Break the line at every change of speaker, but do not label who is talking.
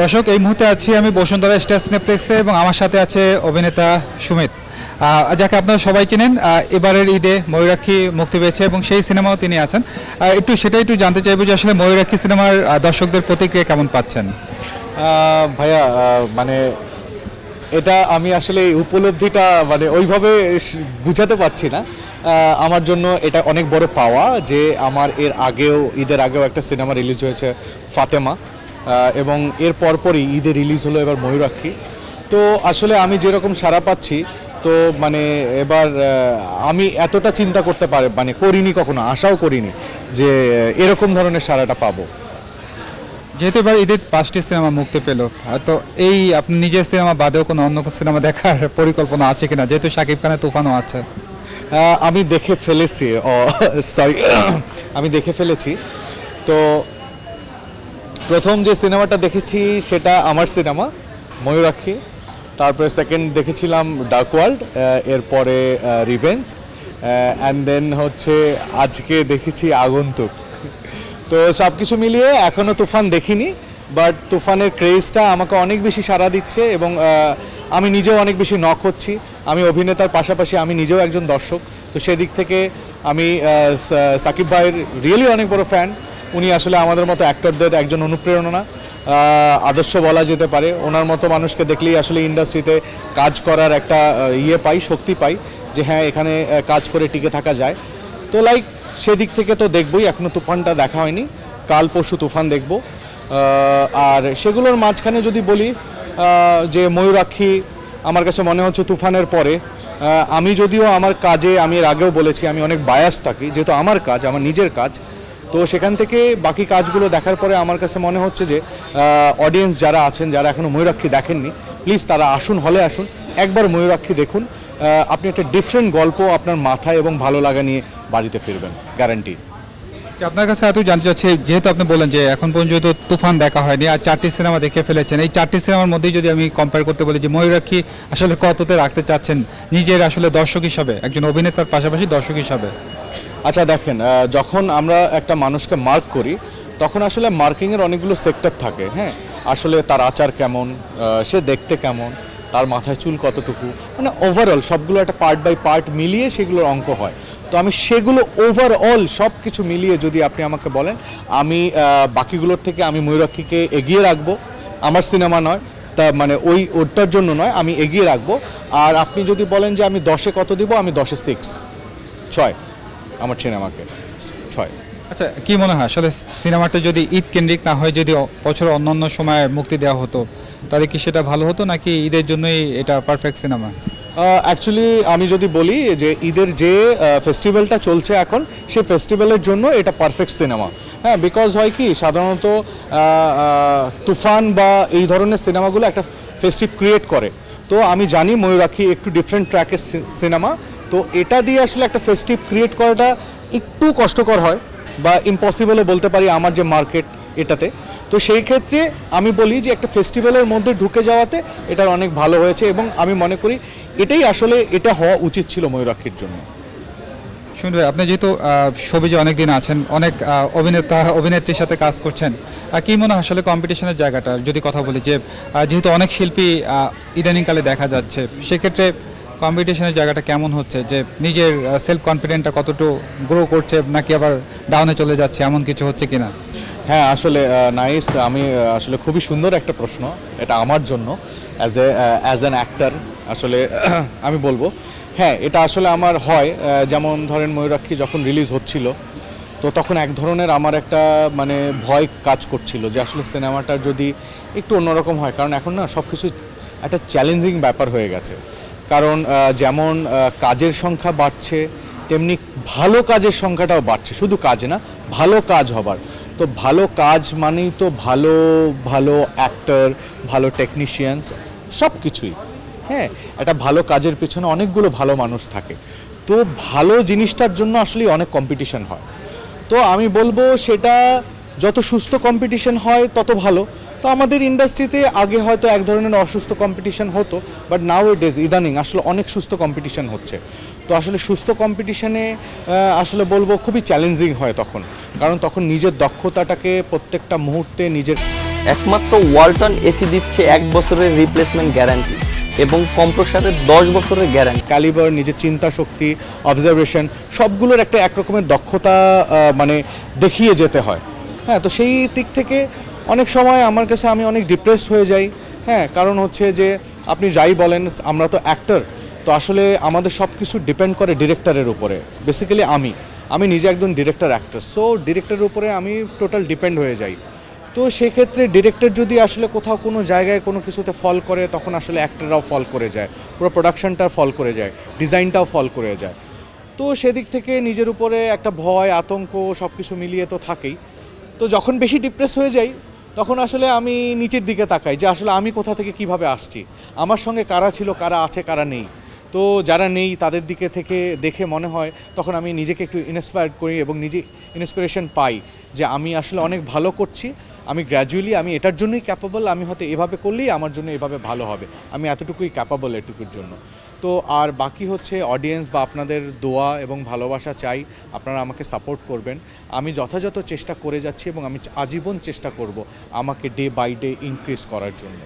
দর্শক, এই মুহূর্তে আছি আমি বসুন্ধরা স্টার সিনেপ্লেক্সে এবং আমার সাথে আছে অভিনেতা সুমিত। যাকে আপনারা সবাই চেনেন এবারের ঈদে ময়ূরাক্ষী মুক্তি পেয়েছে এবং সেই সিনেমাও তিনি আছেন। একটু সেটাই একটু জানতে চাইব যে আসলে ময়ূরাক্ষী সিনেমার দর্শকদের প্রতিক্রিয়া কেমন পাচ্ছেন?
ভাইয়া মানে এটা আমি আসলে এই উপলব্ধিটা মানে ওইভাবে বুঝাতে পারছি না। আমার জন্য এটা অনেক বড় পাওয়া যে আমার এর আগেও, ঈদের আগেও একটা সিনেমা রিলিজ হয়েছে, ফাতেমা। এবং এর পরপরই ঈদে রিলিজ হলো এবার ময়ূরাক্ষী। তো আসলে আমি যেরকম সারা পাচ্ছি তো মানে এবার আমি এতটা চিন্তা করতে পারে মানে করিনি কখনো আশাও করিনি যে এরকম ধরনের সারাটা পাবো।
যেহেতু এবার ঈদের পাঁচটি সিনেমা মুক্তি পেল তো এই আপনি নিজের সিনেমা বাদেও কোনো অন্য কোনো সিনেমা দেখার পরিকল্পনা আছে কিনা? যেহেতু শাকিব খানের তুফানও আছে।
আমি দেখে ফেলেছি সরি আমি দেখে ফেলেছি। তো প্রথম যে সিনেমাটা দেখেছি সেটা আমার সিনেমা, ময়ূরাক্ষী। তারপরে সেকেন্ড দেখেছিলাম ডার্ক ওয়ার্ল্ড এরপরে রিভেন্স অ্যান্ড দেন হচ্ছে আজকে দেখেছি আগন্তুক। তো সব কিছু মিলিয়ে এখনও তুফান দেখিনি বাট তুফানের ক্রেজটা আমাকে অনেক বেশি সাড়া দিচ্ছে এবং আমি নিজেও অনেক বেশি নক হচ্ছি। আমি অভিনেতার পাশাপাশি আমি নিজেও একজন দর্শক। তো সেদিক থেকে আমি সাকিব ভাইয়ের রিয়েলি অনেক বড় ফ্যান উনি আসলে আমাদের মতো অ্যাক্টরদের একজন অনুপ্রেরণা আদর্শ বলা যেতে পারে। ওনার মতো মানুষকে দেখলেই আসলে ইন্ডাস্ট্রিতে কাজ করার একটা ইয়ে পাই, শক্তি পাই যে হ্যাঁ এখানে কাজ করে টিকে থাকা যায়। তো লাইক সেদিক থেকে তো দেখবই এখনও তুফানটা দেখা হয়নি। কাল পরশু তুফান দেখব। আর সেগুলোর মাঝখানে যদি বলি যে ময়ূরাক্ষী, আমার কাছে মনে হচ্ছে তুফানের পরে আমি যদিও আমার কাজে, আমি এর আগেও বলেছি, আমি অনেক বায়াস থাকি, যেহেতু আমার কাজ, আমার নিজের কাজ তো সেখান থেকে বাকি কাজগুলো দেখার পরে আমার কাছে মনে হচ্ছে যে অডিয়েন্স যারা আছেন, যারা এখনও ময়ূরাক্ষী দেখেননি প্লিজ তারা আসুন, হলে আসুন। একবার ময়ূরাক্ষী দেখুন। আপনি একটা ডিফারেন্ট গল্প আপনার মাথায় এবং ভালো লাগা নিয়ে বাড়িতে ফিরবেন গ্যারান্টি
যে আপনার কাছে এত জানতে চাচ্ছি, যেহেতু আপনি বলেন যে এখন পর্যন্ত তুফান দেখা হয়নি, আর চারটি সিনেমা দেখে ফেলেছেন, এই চারটি সিনেমার মধ্যেই যদি আমি কম্পেয়ার করতে বলি যে ময়ূরাক্ষী আসলে কততে রাখতে চাচ্ছেন নিজের আসলে দর্শক হিসাবে, একজন অভিনেতার পাশাপাশি দর্শক হিসাবে?
আচ্ছা দেখেন যখন আমরা একটা মানুষকে মার্ক করি, তখন আসলে মার্কিংয়ের অনেকগুলো সেক্টর থাকে হ্যাঁ? আসলে তার আচার কেমন সে দেখতে কেমন, তার মাথায় চুল কতটুকু মানে ওভারঅল সবগুলো একটা পার্ট বাই পার্ট মিলিয়ে সেগুলোর অঙ্ক হয়। তো আমি সেগুলো ওভারঅল সব কিছু মিলিয়ে যদি আপনি আমাকে বলেন, আমি বাকিগুলোর থেকে আমি ময়ূরাক্ষীকে এগিয়ে রাখব, আমার সিনেমা নয়, তা মানে ওই ওটার জন্য নয়, আমি এগিয়ে রাখব। আর আপনি যদি বলেন যে আমি দশে কত দিব, আমি দশে সিক্স ছয়। আমার সিনেমাকে ছয়।
আচ্ছা কি মনে হয়? আসলে সিনেমাটা যদি ঈদ কেন্দ্রিক না হয় যদি বছরের অন্যান্য সময় মুক্তি দেওয়া হতো তাহলে কি সেটা ভালো হতো নাকি ঈদের জন্যই এটা পারফেক্ট সিনেমা
অ্যাকচুয়ালি আমি যদি বলি যে ঈদের যে ফেস্টিভ্যালটা চলছে এখন সেই ফেস্টিভ্যালের জন্য এটা পারফেক্ট সিনেমা হ্যাঁ বিকজ হয় কি সাধারণত তুফান বা এই ধরনের সিনেমাগুলো একটা ফেস্টিভ ক্রিয়েট করে। তো আমি জানি ময়ূরাক্ষী একটু ডিফারেন্ট ট্র্যাকের সিনেমা তো এটা দিয়ে আসলে একটা ফেস্টিভ ক্রিয়েট করাটা একটু কষ্টকর হয় বা ইম্পসিবলও বলতে পারি আমার যে মার্কেট এটাতে। তো সেই ক্ষেত্রে আমি বলি যে একটা ফেস্টিভ্যালের মধ্যে ঢুকে যাওয়াতে এটার অনেক ভালো হয়েছে এবং আমি মনে করি এটাই আসলে এটা হওয়া উচিত ছিল ময়ূরাক্ষীর জন্য।
শুনুন ভাই আপনি যেহেতু আহ, সবিজে অনেক দিন আছেন অনেক অভিনেতা অভিনেত্রীর সাথে কাজ করছেন কি মনে হয় আসলে কম্পিটিশনের জায়গাটা? যদি কথা বলি যে যেহেতু অনেক শিল্পী ইদানিংকালে দেখা যাচ্ছে সেক্ষেত্রে কম্পিটিশনের জায়গাটা কেমন হচ্ছে? যে নিজের সেলফ কনফিডেন্টটা কতটুকু গ্রো করছে নাকি আবার ডাউনে চলে যাচ্ছে? এমন কিছু হচ্ছে কিনা?
হ্যাঁ আসলে নাইস, আমি আসলে খুবই সুন্দর একটা প্রশ্ন, এটা আমার জন্য as a as an actor আসলে, আমি বলব। হ্যাঁ এটা আসলে আমার হয় যেমন ধরেন ময়ূরাক্ষী যখন রিলিজ হচ্ছিল, তো তখন এক ধরনের আমার একটা মানে ভয় কাজ করছিল যে আসলে সিনেমাটা যদি একটু অন্যরকম হয়, কারণ এখন না সব কিছু একটা চ্যালেঞ্জিং ব্যাপার হয়ে গেছে। কারণ যেমন কাজের সংখ্যা বাড়ছে, তেমনি ভালো কাজের সংখ্যাটাও বাড়ছে। শুধু কাজ না, ভালো কাজ হবার। তো ভালো কাজ মানেই তো ভালো ভালো অ্যাক্টর ভালো টেকনিশিয়ানস সব কিছুই হ্যাঁ একটা ভালো কাজের পেছনে অনেকগুলো ভালো মানুষ থাকে। তো ভালো জিনিসটার জন্য আসলে অনেক কম্পিটিশন হয়। তো আমি বলব, সেটা যত সুস্থ কম্পিটিশন হয়, তত ভালো। তো আমাদের ইন্ডাস্ট্রিতে আগে হয়তো এক ধরনের অসুস্থ কম্পিটিশন হতো বাট নাও ইট ইজ ইদানিং আসলে অনেক সুস্থ কম্পিটিশন হচ্ছে। তো আসলে সুস্থ কম্পিটিশনে আসলে বলব খুবই চ্যালেঞ্জিং হয় তখন। কারণ তখন নিজের দক্ষতাটাকে প্রত্যেকটা মুহূর্তে নিজের
একমাত্র ওয়ালটন এসি দিচ্ছে এক বছরের রিপ্লেসমেন্ট গ্যারান্টি এবং কম্প্রসারের দশ বছরের গ্যারান্টি
ক্যালিবার নিজের চিন্তা শক্তি অবজারভেশন সবগুলোর একটা একরকমের দক্ষতা মানে দেখিয়ে যেতে হয়। হ্যাঁ তো সেই দিক থেকে অনেক সময় আমার কাছে আমি অনেক ডিপ্রেসড হয়ে যাই। হ্যাঁ কারণ হচ্ছে যে আপনি যাই বলেন, আমরা তো অ্যাক্টর তো আসলে আমাদের সব কিছু ডিপেন্ড করে ডিরেক্টরের উপরে। বেসিক্যালি আমি। আমি নিজে একজন ডিরেক্টর অ্যাক্টর সো ডিরেক্টরের উপরে আমি টোটাল ডিপেন্ড হয়ে যাই। তো সেক্ষেত্রে ডিরেক্টর যদি আসলে কোথাও কোনো জায়গায় কোনো কিছুতে ফল করে, তখন আসলে অ্যাক্টররাও ফল করে যায়। পুরো প্রোডাকশনটা ফল করে যায় ডিজাইনটাও ফল করে যায়। তো সেদিক থেকে নিজের উপরে একটা ভয়, আতঙ্ক সব কিছু মিলিয়ে তো থাকেই। তো যখন বেশি ডিপ্রেস হয়ে যাই তখন আসলে আমি নিচের দিকে তাকাই যে আসলে আমি কোথা থেকে কীভাবে আসছি। আমার সঙ্গে কারা ছিল, কারা আছে, কারা নেই। তো যারা নেই তাদের দিকে থেকে দেখে মনে হয় তখন আমি নিজেকে একটু ইন্সপায়ার করি এবং নিজে ইন্সপিরেশন পাই যে আমি আসলে অনেক ভালো করছি, আমি গ্র্যাজুয়ালি আমি এটার জন্যই ক্যাপাবল আমি হয়তো এভাবে করলেই আমার জন্য এভাবে ভালো হবে। আমি এতটুকুই ক্যাপাবল এটুকুর জন্য। তো আর বাকি হচ্ছে অডিয়েন্স বা আপনাদের দোয়া এবং ভালোবাসা চাই, আপনারা আমাকে সাপোর্ট করবেন। আমি যথাযথ চেষ্টা করে যাচ্ছি এবং আমি আজীবন চেষ্টা করব আমাকে ডে বাই ডে ইনক্রিজ করার জন্য।